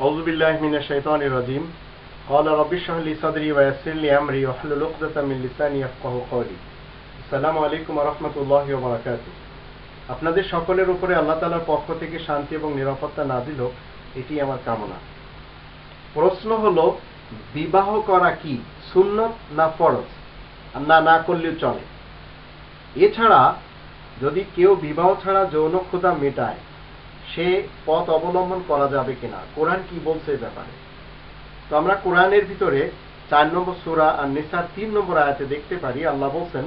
أعوذ بالله من الشيطان الرجيم قال رب اشرح لي صدري ويسر لي أمري واحلل عقدة من لساني يفقهوا قولي السلام عليكم ورحمة الله وبركاته আপনাদের সকলের উপরে আল্লাহ তাআলার পক্ষ থেকে শান্তি এবং নিরাপত্তা নাজিল হোক এটি আমার কামনা প্রশ্ন হলো বিবাহ করা কি সুন্নত না ফরজ না না করলেও চলে এছাড়া যদি কেউ বিবাহ ছাড়া যৌন ক্ষুধা মেটায় সে পথ অবলম্বন করা যাবে কিনা? কোরআন কি বলছে ব্যাপারে? তো আমরা কোরআনের ভিতরে চার নম্বর সুরা আর নিসার তিন নম্বর আয়াতে দেখতে পারি, আল্লাহ বলছেন,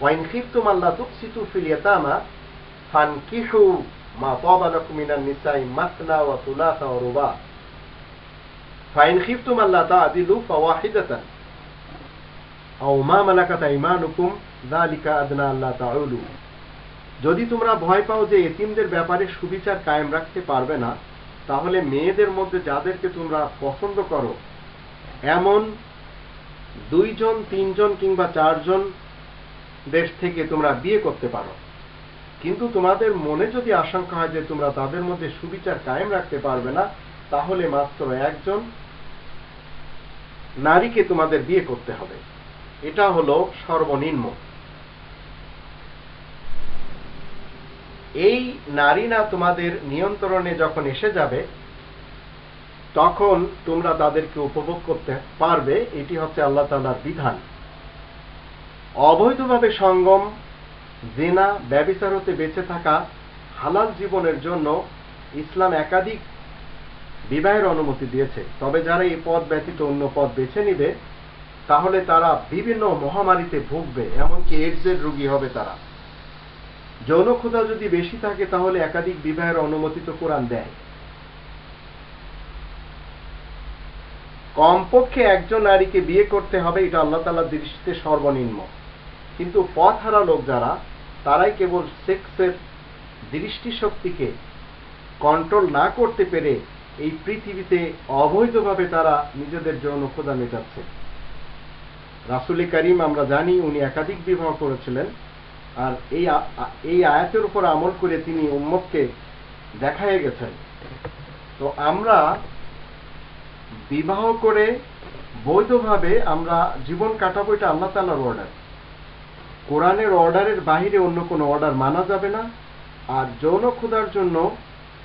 ওয়াইন খিফতুম আল্লাহ তুকসিতু ফিল ইয়াতামা ফানকিহু মা তাবা লাকুম নিসাই মাসনা ওয়া সুলাসা ওয়া রুবা। ফাইন খিফতুম আল্লাহ তা'দিলু ফাওয়াহিদাতান আও মা মালাকাত আইমানুকুম, যালিকা আদনা আল্লাহ তাউলু। যদি তোমরা ভয় পাও যে এতিমদের ব্যাপারে সুবিচার কায়েম রাখতে পারবে না, তাহলে মেয়েদের মধ্যে যাদেরকে তোমরা পছন্দ করো, এমন দুইজন, তিনজন কিংবা চারজন দেশ থেকে তোমরা বিয়ে করতে পারো। কিন্তু তোমাদের মনে যদি আশঙ্কা হয় যে তোমরা তাদের মধ্যে সুবিচার কায়েম রাখতে পারবে না, তাহলে মাত্র একজন নারীকে তোমাদের বিয়ে করতে হবে। এটা হলো সর্বনিম্ন। এই নারী না তোমাদের নিয়ন্ত্রণে যখন এসে যাবে, তখন তোমরা তাদেরকে উপভোগ করতে পারবে। এটি হচ্ছে আল্লাহ তালার বিধান। অবৈধভাবে সঙ্গম, জেনা ব্যবিচার হতে বেঁচে থাকা হালাল জীবনের জন্য ইসলাম একাধিক বিবাহের অনুমতি দিয়েছে। তবে যারা এই পথ ব্যতীত অন্য পথ বেছে নিবে, তাহলে তারা বিভিন্ন মহামারীতে ভুগবে, এমনকি এইডসের রোগী হবে তারা। যৌন ক্ষুধা যদি বেশি থাকে, তাহলে একাধিক বিবাহের অনুমতি তো কোরআন দেয়। কমপক্ষে একজন নারীকে বিয়ে করতে হবে, এটা আল্লাহ তালার দৃষ্টিতে সর্বনিম্ন। কিন্তু পথ হারা লোক যারা, তারাই কেবল সেক্সের দৃষ্টিশক্তিকে কন্ট্রোল না করতে পেরে এই পৃথিবীতে অবৈধভাবে তারা নিজেদের যৌন ক্ষুধা মেটাচ্ছে। রাসুলি করিম, আমরা জানি, উনি একাধিক বিবাহ করেছিলেন। আর এই এই আয়াতের উপর আমল করে তিনি উম্মতকে দেখায় গেছেন। তো আমরা বিবাহ করে বৈধভাবে আমরা জীবন কাটাবো, এটা আল্লাহ তালার অর্ডার কোরআনের অর্ডারের বাহিরে অন্য কোনো অর্ডার মানা যাবে না, আর যৌন ক্ষুধার জন্য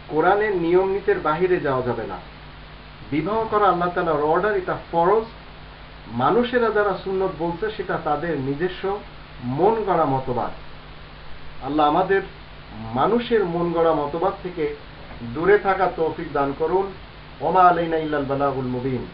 কোরআনের নিয়ম নীতির বাহিরে যাওয়া যাবে না। বিবাহ করা আল্লাহ তালার অর্ডার এটা ফরজ। মানুষেরা যারা সুন্নত বলছে, সেটা তাদের নিজস্ব। মন গড়া মতবাদ। আল্লাহ আমাদের মানুষের মন গড়া মতবাদ থেকে দূরে থাকা তৌফিক দান করুন। ওমা আলাইনা ইল্লাল বালাগুল মুবিন।